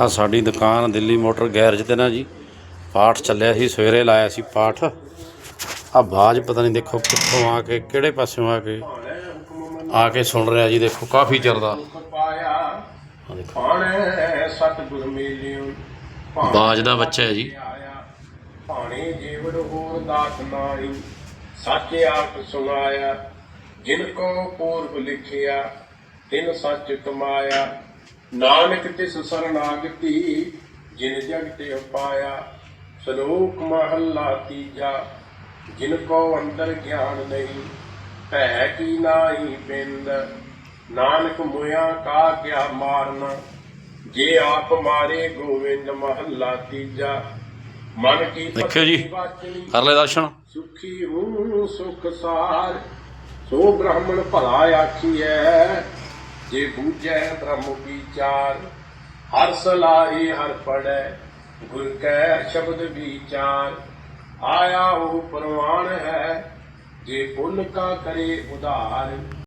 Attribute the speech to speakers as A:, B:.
A: ਆ ਸਾਡੀ ਦੁਕਾਨ ਦਿੱਲੀ ਮੋਟਰ ਗੈਰਜ ਤੇ ਨਾ ਜੀ। ਪਾਠ ਚੱਲਿਆ ਸੀ, ਸਵੇਰੇ ਲਾਇਆ ਸੀ ਪਾਠ। ਆ ਬਾਜ ਪਤਾ ਨਹੀਂ ਦੇਖੋ ਕਿੱਥੋਂ ਆ ਕੇ, ਕਿਹੜੇ ਪਾਸਿਓਂ ਆ ਕੇ ਆ ਕੇ ਸੁਣ ਰਿਹਾ ਜੀ ਦੇਖੋ, ਕਾਫੀ ਚਿਰ ਦਾ। ਬਾਜ ਦਾ ਬੱਚਾ ਹੈ ਜੀ।
B: ਆਇਆ ਜੀਵਨ ਹੋਰ ਦਾਤ ਨਾਈ ਸੱਚ ਆਪ ਸੁਣਾਇਆ, ਜਿਨ ਕੋ ਪੂਰਬ ਲਿਖਿਆ, ਤਿਨ ਸੱਚ ਕਮਾਇਆ। ਨਾਨਕ ਤਿਸ ਸਰਨਾਗਤੀ ਜਿਨ ਜਗ ਤੇ ਪਾਇਆ ਸ਼ਲੋਕ ਮਹੱਲਾ ਤੀਜਾ ਜਿਨ ਕੋ ਅੰਦਰ ਗਿਆਨ ਨਹੀਂ ਭੈ ਕੀ ਨਾਹੀ ਬਿੰਦ ਨਾਨਕ ਮੁਆ ਕਾ ਕਿਆ ਮਾਰਨਾ ਜੇ ਆਪ ਮਾਰੇ ਗੋਵਿੰਦ ਮਹੱਲਾ ਤੀਜਾ ਮਨ ਕੀ
A: ਦੇਖਿਓ ਜੀ। ਕਰ ਲੈ ਦਰਸ਼ਨ
B: ਸੁਖੀ ਹੂੰ ਸੁਖ ਸਾਰ ਸੋ ਬ੍ਰਾਹਮਣ ਭਲਾ ਆਖੀਐ ਜੇ ਬੂਝੈ ਬ੍ਰਹਮ ਵਿਚਾਰ ਹਰ ਸਲਾਹੇ ਹਰ ਪੜੈ, ਗੁਰ ਕੈ ਸ਼ਬਦ ਵਿਚਾਰ। ਆਇਆ ਉਹ ਪ੍ਰਵਾਨ ਹੈ, ਜੇ ਪੁੰਨ ਕਾ ਕਰੇ ਉਧਾਰ।